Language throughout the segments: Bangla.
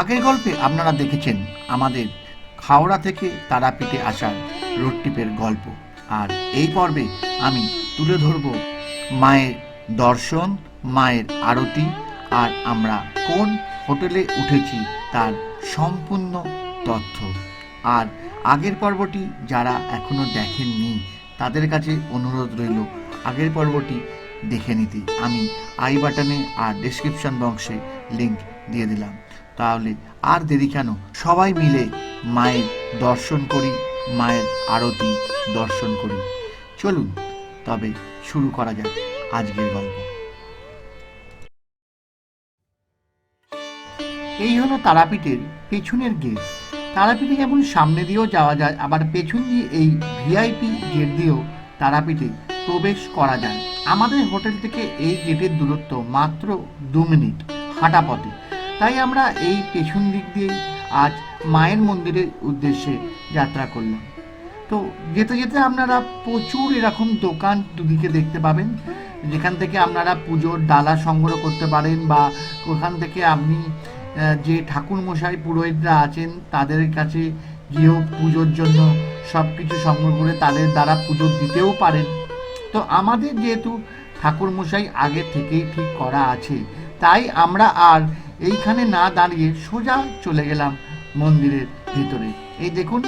আগের গল্পে আপনারা দেখেছেন আমাদের হাওড়া থেকে তারাপীঠে আসার রোড ট্রিপের গল্প। আর এই পর্বে আমি তুলে ধরব মায়ের দর্শন, মায়ের আরতি, আর আমরা কোন হোটেলে উঠেছি তার সম্পূর্ণ তথ্য। আর আগের পর্বটি যারা এখনও দেখেননি, তাদের কাছে অনুরোধ রইল, আগের পর্বটি দেখে নিতে। আমি আই বাটনে আর ডেসক্রিপশন বক্সে লিঙ্ক দিয়ে দিলাম। তাহলে আর দেরি কেন? সবাই মিলে মায়ের দর্শন করি, মায়ের আরতি দর্শন করি। চলুন, তবে শুরু করা যাক আজকের গল্প। এই হলো তারাপীঠের পেছনের গেট। তারাপীঠে যেমন সামনে দিয়েও যাওয়া যায়, আবার পেছন দিয়ে এই ভিআইপি গেট দিয়েও তারাপীঠে প্রবেশ করা যায়। আমাদের হোটেল থেকে এই গেটের দূরত্ব মাত্র দু মিনিট হাঁটা পথে। তাই আমরা এই পেছন দিক দিয়ে আজ মায়ের মন্দিরের উদ্দেশ্যে যাত্রা করলাম। তো যেতে যেতে আপনারা প্রচুর এরকম দোকান দুদিকে দেখতে পাবেন। যেখান থেকে আপনারা পুজোর ডালা সংগ্রহ করতে পারেন বা ওখান থেকে আপনি যে ঠাকুর মশাই পুরোহিতরা আছেন, তাদের কাছে গিয়েও পুজোর জন্য সব কিছু সংগ্রহ করে তাদের দ্বারা পুজো দিতেও পারেন। তো আমাদের যেহেতু ঠাকুর মশাই আগে থেকেই ঠিক করা আছে, তাই আমরা আর এইখানে না দাঁড়িয়ে সোজা চলে গেলাম মন্দিরের ভিতরে। এই দেখুন,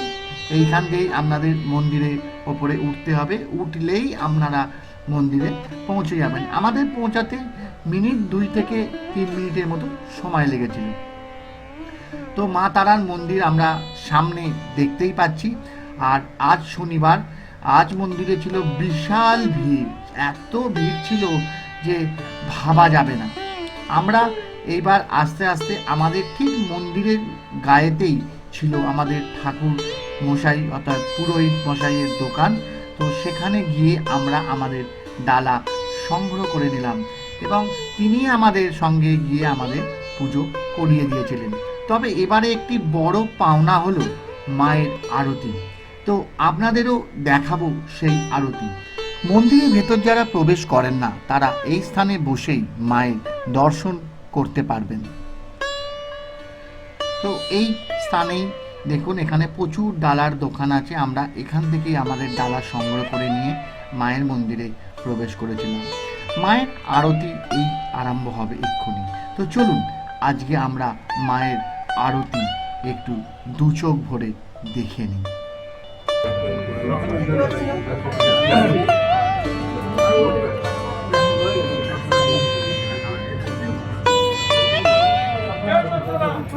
এইখান দিয়েই আপনাদের মন্দিরের ওপরে উঠতে হবে। উঠলেই আপনারা মন্দিরে পৌঁছে যাবেন। আমাদের পৌঁছাতে মিনিট দুই থেকে তিন মিনিটের মতো সময় লেগেছিল। তো মা তারার মন্দির আমরা সামনে দেখতেই পাচ্ছি। আর আজ শনিবার, আজ মন্দিরে ছিল বিশাল ভিড়। এত ভিড় ছিল যে ভাবা যাবে না। আমরা এইবার আস্তে আস্তে আমাদের ঠিক মন্দিরের গায়েতেই ছিল আমাদের ঠাকুর মশাই, অর্থাৎ পুরোহিত মশাইয়ের দোকান। তো সেখানে গিয়ে আমরা আমাদের ডালা সংগ্রহ করে নিলাম এবং তিনি আমাদের সঙ্গে গিয়ে আমাদের পুজো করিয়ে দিয়েছিলেন। তবে এবারে একটি বড় পাওনা হলো মায়ের আরতি। তো আপনাদেরও দেখাবো সেই আরতি। মন্দিরের ভেতর যারা প্রবেশ করেন না, তারা এই স্থানে বসেই মায়ের দর্শন করতে পারবেন। তো এই স্থানেই দেখুন, এখানে প্রচুর ডালার দোকান আছে। আমরা এখান থেকেই আমাদের ডালা সংগ্রহ করে নিয়ে মায়ের মন্দিরে প্রবেশ করেছিলাম। মায়ের আরতি এই আরম্ভ হবে এক্ষুনি। তো চলুন, আজকে আমরা মায়ের আরতি একটু দু চোখ ভরে দেখে নিই।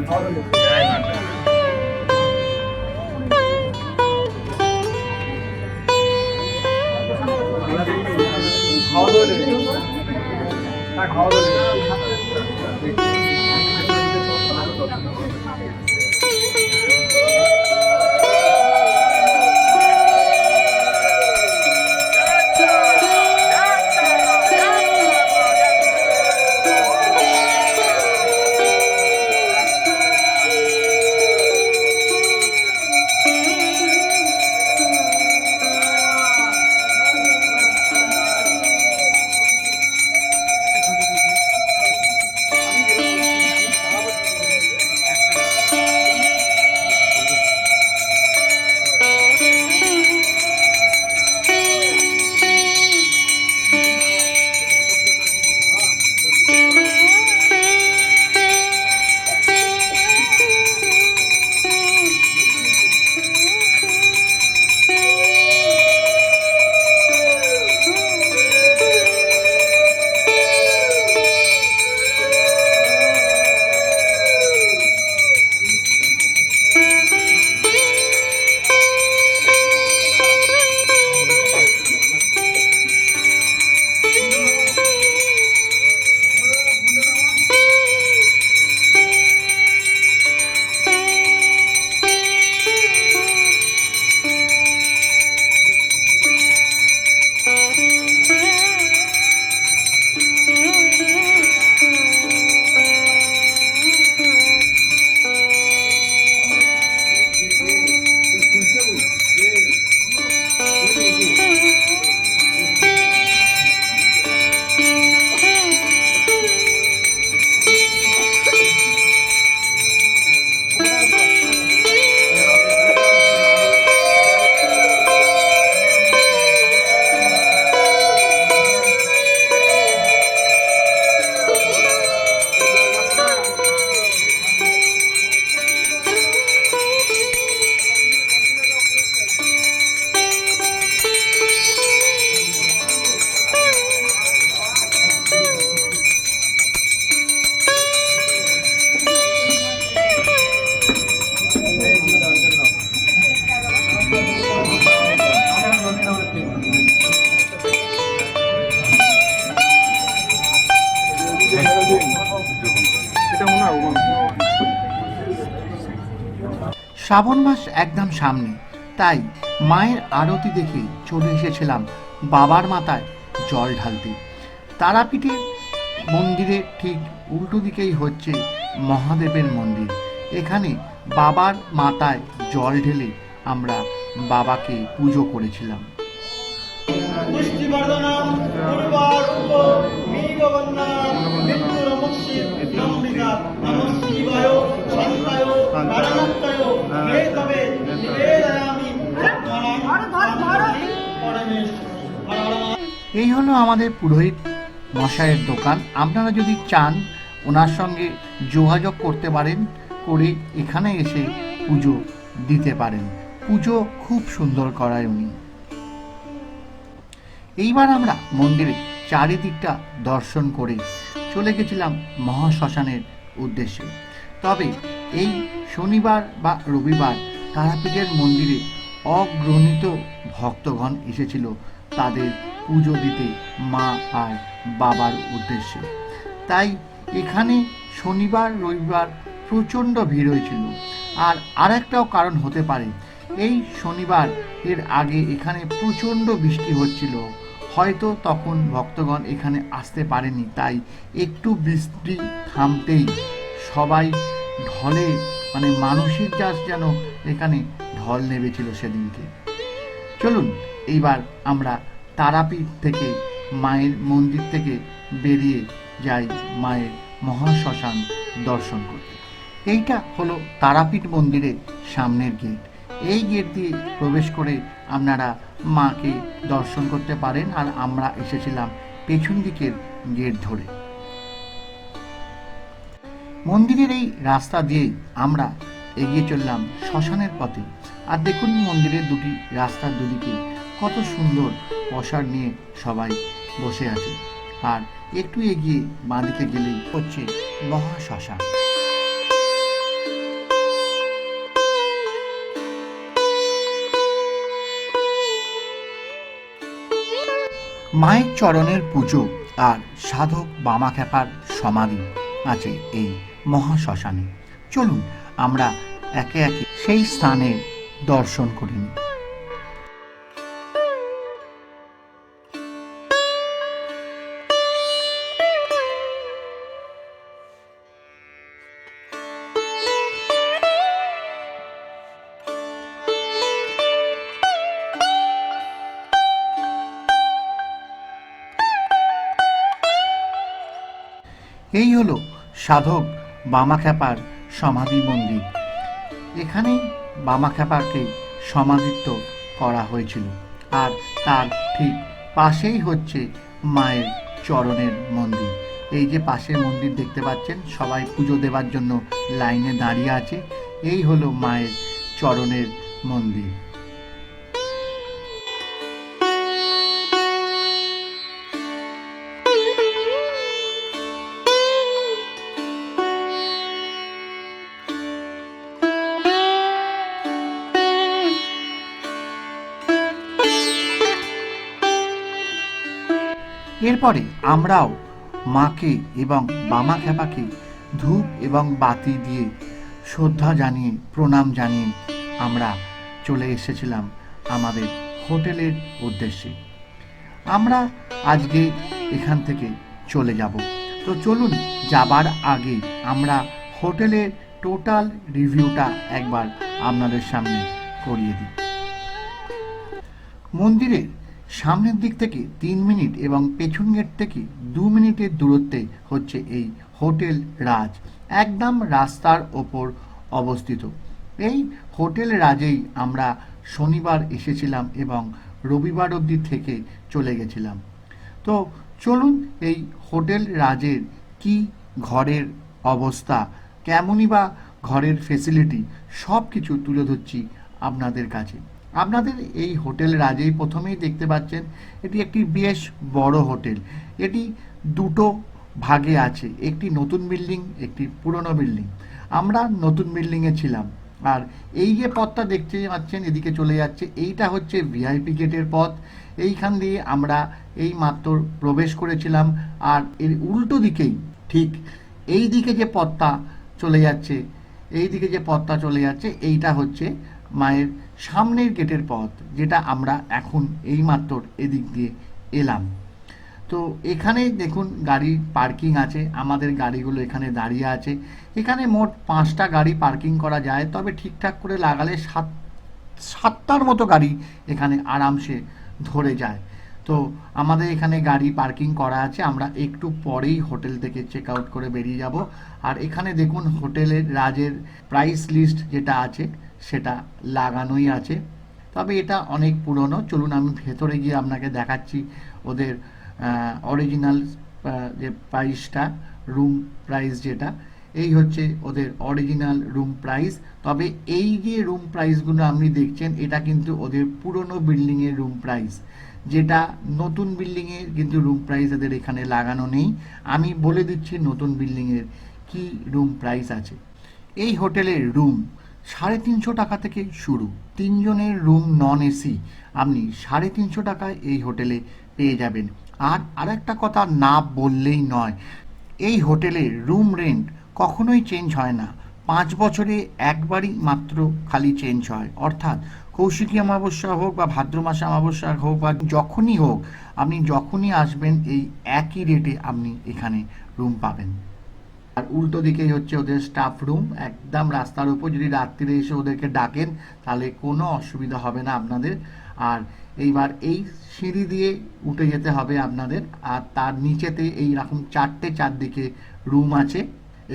好多的，好多的，好的。শ্রাবণ মাস একদম সামনে, তাই মায়ের আরতি দেখে চলে এসেছিলাম বাবার মাথায় জল ঢালতে। তারাপীঠের মন্দিরের ঠিক উল্টো দিকেই হচ্ছে মহাদেবের মন্দির। এখানে বাবার মাথায় জল ঢেলে আমরা বাবাকে পুজো করেছিলাম। পুষ্টিবর্ধনম এই হলো আমাদের পুরোহিত মশাইয়ের দোকান। আপনারা যদি চান, ওনার সঙ্গে যোগাযোগ করতে পারেন, করে এখানে এসে পুজো দিতে পারেন। পুজো খুব সুন্দর করায় উনি। এইবার আমরা মন্দিরে চারিদিকটা দর্শন করে চলে গেছিলাম মহাশ্মশানের উদ্দেশ্যে। তবে এই শনিবার বা রবিবার তারাপীঠের মন্দিরে অগ্রণিত ভক্তগণ এসেছিল তাদের পুজো দিতে মা আর বাবার উদ্দেশ্যে। তাই এখানে শনিবার, রবিবার প্রচণ্ড ভিড় হয়েছিল। আর আরেকটাও কারণ হতে পারে, এই শনিবার এর আগে এখানে প্রচণ্ড বৃষ্টি হচ্ছিল। হয়তো তখন ভক্তগণ এখানে আসতে পারেনি, তাই একটু বৃষ্টি থামতেই সবাই ঢলে মানে মানসিক চাষ যেন এখানে ঢল নেমেছিল সেদিনকে। চলুন, এইবার আমরা তারাপীঠ থেকে মায়ের মন্দির থেকে বেরিয়ে যাই মায়ের মহাশ্মশান দর্শন করতে। এইটা হলো তারাপীঠ মন্দিরের সামনের গেট। এই গেট দিয়ে প্রবেশ করে আপনারা মাকে দর্শন করতে পারেন আর আমরা এসেছিলাম পেছন দিকের গেট ধরে। মন্দিরের এই রাস্তা দিয়েই আমরা এগিয়ে চললাম শ্মশানের পথে। আর দেখুন মন্দিরের দুটি রাস্তার দুদিকে কত সুন্দর পশার নিয়ে সবাই বসে আছে। আর একটু এগিয়ে বাঁদিকে গেলেই হচ্ছে মহাশ্মশান। মায়ের চরণের পুজো আর সাধক বামা খ্যাপার সমাধি আছে এই মহাশ্মশানে চলুন আমরা একে একে সেই স্থানে দর্শন করি। এই হলো সাধক বামাখ্যাপার সমাধি মন্দির। এখানেই বামাখ্যাপাকে সমাধিত্ব করা হয়েছিল। আর তার ঠিক পাশেই হচ্ছে মায়ের চরণের মন্দির। এই যে পাশে মন্দির দেখতে পাচ্ছেন, সবাই পুজো দেওয়ার জন্য লাইনে দাঁড়িয়ে আছে। এই হলো মায়ের চরণের মন্দির। এরপরে আমরাও মাকে এবং বামা খ্যাপাকে ধূপ এবং বাতি দিয়ে শ্রদ্ধা জানিয়ে, প্রণাম জানিয়ে আমরা চলে এসেছিলাম আমাদের হোটেলের উদ্দেশ্যে। আমরা আজকে এখান থেকে চলে যাব। তো চলুন, যাবার আগে আমরা হোটেলের টোটাল রিভিউটা একবার আপনাদের সামনে করিয়ে দিই। মন্দিরের সামনের দিক থেকে তিন মিনিট এবং পেছন গেট থেকে দু মিনিটের দূরত্বে হচ্ছে এই হোটেল রাজ, একদম রাস্তার ওপর অবস্থিত। এই হোটেল রাজেই আমরা শনিবার এসেছিলাম এবং রবিবার অবধি থেকে চলে গেছিলাম। তো চলুন এই হোটেল রাজের কি ঘরের অবস্থা, কেমনই বা ঘরের ফেসিলিটি সব কিছু তুলে ধরছি আপনাদের কাছে। আপনাদের এই হোটেল রাজেই প্রথমেই দেখতে পাচ্ছেন, এটি একটি বেশ বড় হোটেল। এটি দুটো ভাগে আছে, একটি নতুন বিল্ডিং, একটি পুরনো বিল্ডিং। আমরা নতুন বিল্ডিংয়ে ছিলাম, আর এই যে পথটা দেখতে পাচ্ছেন, এদিকে চলে যাচ্ছে, এইটা হচ্ছে ভিআইপি গেটের পথ। এইখান দিয়ে আমরা এই মাত্র প্রবেশ করেছিলাম, আর এর উল্টো দিকেই ঠিক এই দিকে যে পথটা চলে যাচ্ছে, এই দিকে যে পথটা চলে যাচ্ছে, এইটা হচ্ছে মায়ের সামনের গেটের পথ, যেটা আমরা এখন এইমাত্র এদিক দিয়ে এলাম। তো এখানে দেখুন গাড়ি পার্কিং আছে, আমাদের গাড়িগুলো এখানে দাঁড়িয়ে আছে। এখানে মোট পাঁচটা গাড়ি পার্কিং করা যায়, তবে ঠিকঠাক করে লাগালে সাত, সাতটার মতো গাড়ি এখানে আরামসে ধরে যায়। তো আমাদের এখানে গাড়ি পার্কিং করা আছে, আমরা একটু পরেই হোটেল থেকে চেক আউট করে বেরিয়ে যাব। আর এখানে দেখুন হোটেলের রাজের প্রাইস লিস্ট যেটা আছে সেটা লাগানোই আছে। তবে এটা অনেক পুরনো। চলুন আমি ভেতরে গিয়ে আপনাকে দেখাচ্ছি ওদের অরিজিনাল যে প্রাইসটা রুম প্রাইস যেটা। এই হচ্ছে ওদের অরিজিনাল রুম প্রাইস তবে এই যে রুম প্রাইসগুলো আপনি দেখছেন, এটা কিন্তু ওদের পুরনো বিল্ডিংয়ের রুম প্রাইস যেটা নতুন বিল্ডিংয়ের কিন্তু রুম প্রাইস এদের এখানে লাগানো নেই। আমি বলে দিচ্ছি নতুন বিল্ডিংয়ের কি রুম প্রাইস আছে। এই হোটেলের রুম সাড়ে তিনশো টাকা থেকে শুরু। তিনজনের রুম নন এসি আপনি সাড়ে তিনশো টাকায় এই হোটেলে পেয়ে যাবেন। আর আরেকটা কথা না বললেই নয়, এই হোটেলের রুম রেন্ট কখনোই চেঞ্জ হয় না। পাঁচ বছরে একবারই মাত্র খালি চেঞ্জ হয়। অর্থাৎ কৌশিকী অমাবস্যা হোক বা ভাদ্র মাসে অমাবস্যা হোক বা যখনই হোক, আপনি যখনই আসবেন, এই একই রেটে আপনি এখানে রুম পাবেন। আর উল্টো দিকেই হচ্ছে ওদের স্টাফ রুম একদম রাস্তার উপর যদি রাত্রিরে এসে ওদেরকে ডাকেন, তাহলে কোনো অসুবিধা হবে না আপনাদের। আর এইবার এই সিঁড়ি দিয়ে উঠে যেতে হবে আপনাদের, আর তার নিচেতে এই রকম চারটে চারদিকে রুম আছে।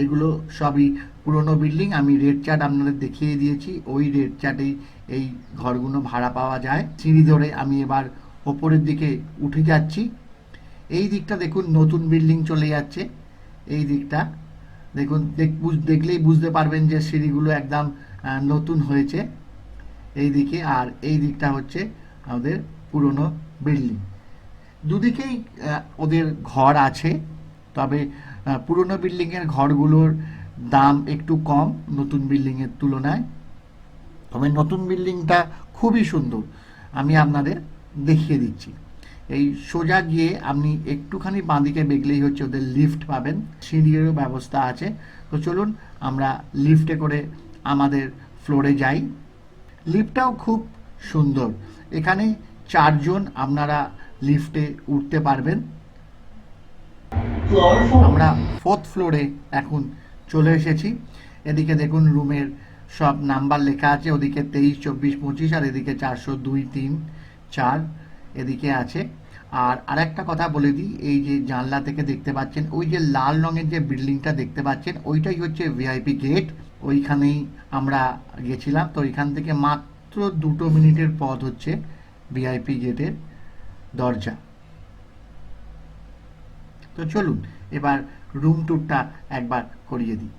এগুলো সবই পুরনো বিল্ডিং আমি রেড চার্ট আপনাদের দেখিয়ে দিয়েছি। ওই রেড চার্টেই এই ঘরগুলো ভাড়া পাওয়া যায়। সিঁড়ি ধরে আমি এবার ওপরের দিকে উঠে যাচ্ছি। এই দিকটা দেখুন, নতুন বিল্ডিং চলে যাচ্ছে। এই দিকটা দেখুন দেখলেই বুঝতে পারবেন যে সিঁড়িগুলো একদম নতুন হয়েছে। এই দিকে আর এই দিকটা হচ্ছে আমাদের পুরনো বিল্ডিং। দুদিকেই ওদের ঘর আছে, তবে পুরনো বিল্ডিংয়ের ঘরগুলোর দাম একটু কম নতুন বিল্ডিংয়ের তুলনায়। তবে নতুন বিল্ডিংটা খুবই সুন্দর। আমি আপনাদের দেখিয়ে দিচ্ছি। এই সোজা গিয়ে আপনি একটুখানি বাঁদিকে বেগলেই হচ্ছে ওদের লিফট পাবেন। সিঁড়িরও ব্যবস্থা আছে। তো চলুন আমরা লিফটে করে আমাদের ফ্লোরে যাই। লিফটটাও খুব সুন্দর। এখানে চারজন আপনারা লিফটে উঠতে পারবেন। আমরা ফোর্থ ফ্লোরে এখন চলে এসেছি। এদিকে দেখুন রুমের সব নাম্বার লেখা আছে। ওদিকে তেইশ, চব্বিশ, পঁচিশ আর এদিকে চারশো দুই, তিন, চার। এদিকে আছে। আর আরেকটা কথা বলে দিই, এই যে জানলা থেকে দেখতে পাচ্ছেন, ওই যে লাল রঙের যে বিল্ডিংটা দেখতে পাচ্ছেন, ওইটাই হচ্ছে ভিআইপি গেট। ওইখানেই আমরা গেছিলাম, তো ওইখান থেকে মাত্র দুটো মিনিটের পথ হচ্ছে ভিআইপি গেটের দরজা। তো চলুন, এবার রুম ট্যুরটা একবার করিয়ে দিই।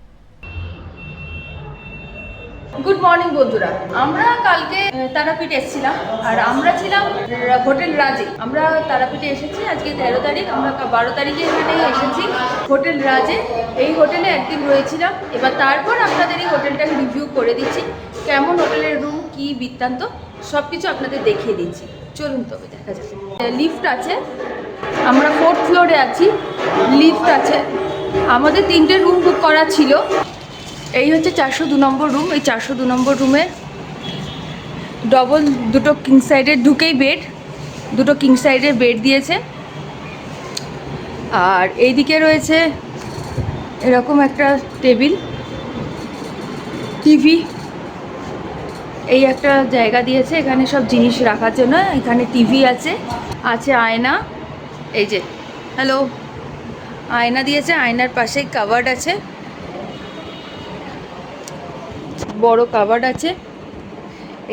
গুড মর্নিং বন্ধুরা। আমরা কালকে তারাপীঠ এসেছিলাম। আর আমরা ছিলাম হোটেল রাজে। আমরা তারাপীঠে এসেছি আজকে তেরো তারিখ। আমরা বারো তারিখে এখানে এসেছি হোটেল রাজে। এই হোটেলে একদিন রয়েছিলাম। এবার তারপর আপনাদের এই হোটেলটাকে রিভিউ করে দিচ্ছি। কেমন হোটেলের রুম কি বৃত্তান্ত সব কিছু আপনাদের দেখিয়ে দিচ্ছি। চলুন তবে দেখা যাক। লিফট আছে। আমরা ফোর্থ ফ্লোরে আছি। লিফট আছে। আমাদের তিনটে রুম বুক করা ছিল। এই হচ্ছে চারশো দু নম্বর রুম এই চারশো দু নম্বর রুমে ডবল দুটো কিং সাইডের ঢুকেই বেড দুটো কিং সাইডের বেড দিয়েছে। আর এইদিকে রয়েছে এরকম একটা টেবিল টিভি এই একটা জায়গা দিয়েছে, এখানে সব জিনিস রাখার জন্য, এখানে টিভি আছে আছে আয়না, এই যে হ্যালো আয়না দিয়েছে, আয়নার পাশে কাভার্ড আছে। বড় কাভার্ড আছে।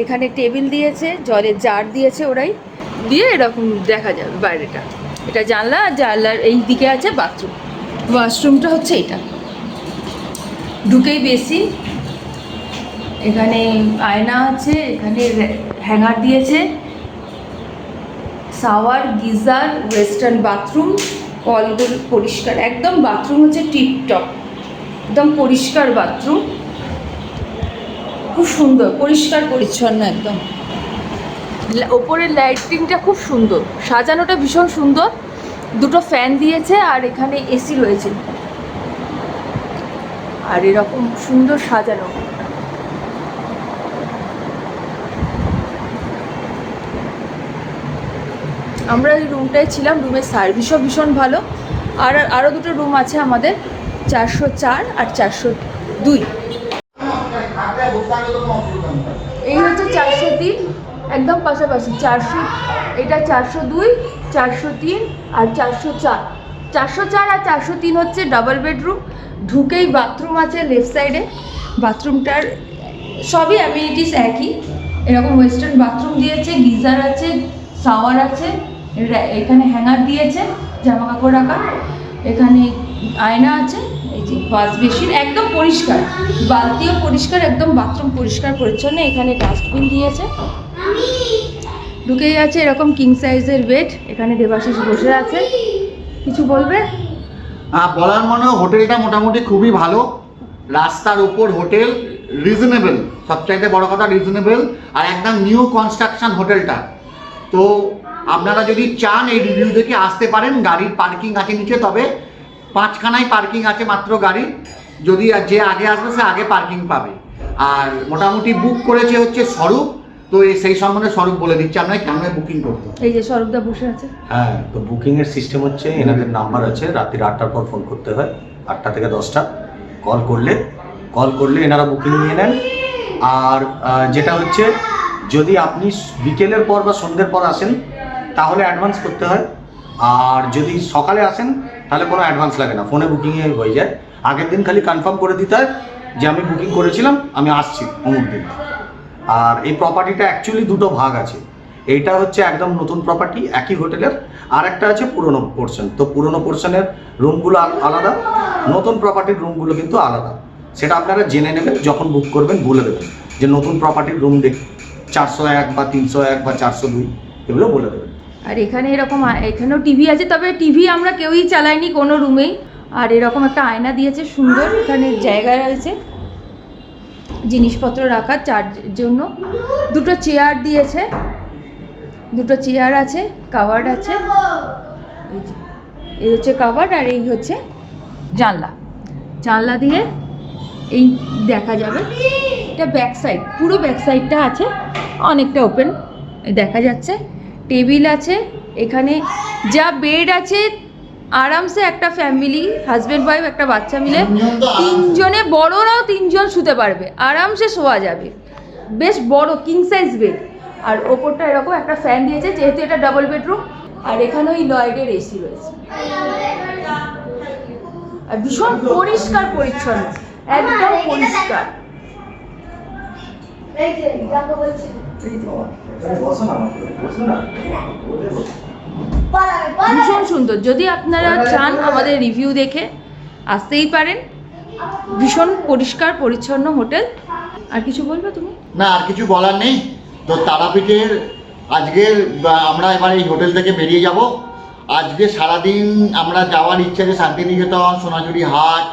এখানে টেবিল দিয়েছে জলের জার দিয়েছে ওরাই। দিয়ে এরকম দেখা যাবে বাইরেটা। এটা জানলা আর জানলার এই দিকে আছে বাথরুম। ওয়াশরুমটা হচ্ছে এটা। ঢুকেই বেশি এখানে আয়না আছে, এখানে হ্যাঙ্গার দিয়েছে। শাওয়ার, গিজার, ওয়েস্টার্ন বাথরুম, কলগুলো পরিষ্কার। একদম বাথরুম হচ্ছে টিপটপ। একদম পরিষ্কার বাথরুম। খুব সুন্দর, পরিষ্কার পরিচ্ছন্ন একদম। ওপরের লাইটিংটা খুব সুন্দর, সাজানোটা ভীষণ সুন্দর। দুটো ফ্যান দিয়েছে আর এখানে এসি রয়েছে। আর এরকম সুন্দর সাজানো। আমরা এই রুমটায় ছিলাম রুমের সার্ভিসও ভীষণ ভালো। আর আরও দুটো রুম আছে আমাদের, চারশো চার আর চারশো দুই এই হচ্ছে চারশো তিন, একদম পাশাপাশি। চারশো, এটা চারশো দুই, চারশো তিন আর চারশো চার। চারশো চার আর চারশো তিন হচ্ছে ডাবল বেডরুম ঢুকেই বাথরুম আছে লেফট সাইডে বাথরুমটার সবই অ্যামিনিটিস একই। এরকম ওয়েস্টার্ন বাথরুম দিয়েছে, গিজার আছে শাওয়ার আছে এখানে হ্যাঙ্গার দিয়েছে জামা কাপড় রাখা। এখানে আয়না আছে। যে ওয়াশ বেসিন একদম পরিষ্কার। বালতিও পরিষ্কার, একদম বাথরুম পরিষ্কার পরিচ্ছন্ন, এখানে ডাস্টবিন দিয়েছে। ঢুকেই আছে এরকম কিং সাইজের বেড এখানে দেবাশিস বসে আছে। কিছু বলবে? বলার মনে হোটেলটা মোটামুটি খুবই ভালো। রাস্তার উপর হোটেল রিজনেবল সবচাইতে বড় কথা রিজনেবল আর একদম নিউ কনস্ট্রাকশন হোটেলটা। তো আপনারা যদি চান এই রিভিউ দেখে আসতে পারেন, গাড়ির পার্কিং আছে নিচে, তবে পাঁচখানায় পার্কিং আছে মাত্র গাড়ি। যদি আর যে আগে আসবে সে আগে পার্কিং পাবে। আর মোটামুটি বুক করেছে হচ্ছে স্বরূপ। তো এই সেই সম্বন্ধে স্বরূপ বলে দিচ্ছে আপনাকে কেমন বুকিং করতে এই যে সরবদা বসে আছে। হ্যাঁ তো বুকিং এর সিস্টেম হচ্ছে এনাদের নাম্বার আছে রাত্রির আটটার পর ফোন করতে হয় আটটা থেকে দশটা। কল করলে কল করলে এনারা বুকিং নিয়ে নেন। আর যেটা হচ্ছে যদি আপনি বিকেলের পর বা সন্ধ্যের পর আসেন তাহলে অ্যাডভান্স করতে হয়। আর যদি সকালে আসেন তাহলে কোনো অ্যাডভান্স লাগে না। ফোনে বুকিংয়ে হয়ে যায়। আগের দিন খালি কনফার্ম করে দিতে হয় যে আমি বুকিং করেছিলাম, আমি আসছি অমুক দিন। আর এই প্রপার্টিটা অ্যাকচুয়ালি দুটো ভাগ আছে। এইটা হচ্ছে একদম নতুন প্রপার্টি একই হোটেলের আর একটা আছে পুরনো পোর্শন তো পুরনো পোর্শনের রুমগুলো আলাদা। নতুন প্রপার্টির রুমগুলো কিন্তু আলাদা। সেটা আপনারা জেনে নেবেন, যখন বুক করবেন, বলে দেবেন। যে নতুন প্রপার্টির রুম দেখ চারশো এক বা তিনশো এক বা চারশো দুই, এগুলো বলে দেবেন। আর এখানে এরকম এখানেও টিভি আছে, তবে টিভি আমরা কেউই চালাইনি কোনো রুমেই। আর এরকম একটা আয়না দিয়েছে, সুন্দর, এখানে জায়গা রয়েছে। জিনিসপত্র রাখার চার জন্য। দুটো চেয়ার দিয়েছে। দুটো চেয়ার আছে কাভার্ড আছে। এই হচ্ছে কাভার্ড আর এই হচ্ছে জানলা। জানলা দিয়ে এই দেখা যাবে। এটা ব্যাক সাইড পুরো ব্যাক সাইডটা আছে, অনেকটা ওপেন দেখা যাচ্ছে। টেবিল আছে এখানে যা বেড আছে আরামসে একটা ফ্যামিলি হাজব্যান্ড ওয়াইফ একটা বাচ্চা মিলে তিনজন বড়রাও তিনজন শুতে পারবে আরামসে শোয়া যাবে। বেশ বড় কিং সাইজ বেড আর ওপরটা এরকম একটা ফ্যান দিয়েছে যেহেতু এটা ডাবল বেডরুম আর এখানে ওই লয়েডের এসি রয়েছে। আর ভীষণ পরিষ্কার পরিচ্ছন্ন একদম পরিষ্কার। ভীষণ সুন্দর। যদি আপনারা চান আমাদের রিভিউ দেখে আসতেই পারেন। ভীষণ পরিষ্কার পরিচ্ছন্ন হোটেল। আর কিছু বলবে তুমি? না আর কিছু বলার নেই। তো তারাপীঠের আজকের আমরা এবার এই হোটেল থেকে বেরিয়ে যাব। আজকে সারাদিন আমরা যাওয়ার ইচ্ছা যে শান্তিনিকেতন সোনাঝুরি হাট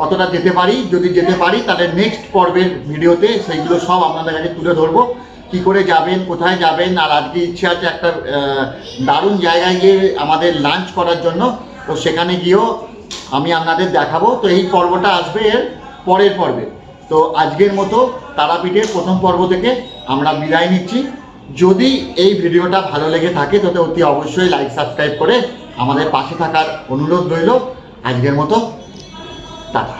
কতটা যেতে পারি। যদি যেতে পারি তাহলে নেক্সট পর্বের ভিডিওতে সেইগুলো সব আপনাদের কাছে তুলে ধরবো। কি করে যাবেন, কোথায় যাবেন, আর আজকে ইচ্ছে আছে একটা দারুণ জায়গায় গিয়ে আমাদের লাঞ্চ করার জন্য। তো সেখানে গিয়েও আমি আপনাদের দেখাবো। তো এই পর্বটা আসবে এর পরের পর্বে। তো আজকের মতো তারাপীঠের প্রথম পর্ব থেকে আমরা বিদায় নিচ্ছি। যদি এই ভিডিওটা ভালো লেগে থাকে তবে অতি অবশ্যই লাইক সাবস্ক্রাইব করে আমাদের পাশে থাকার অনুরোধ রইল। আজকের মতো, টাটা।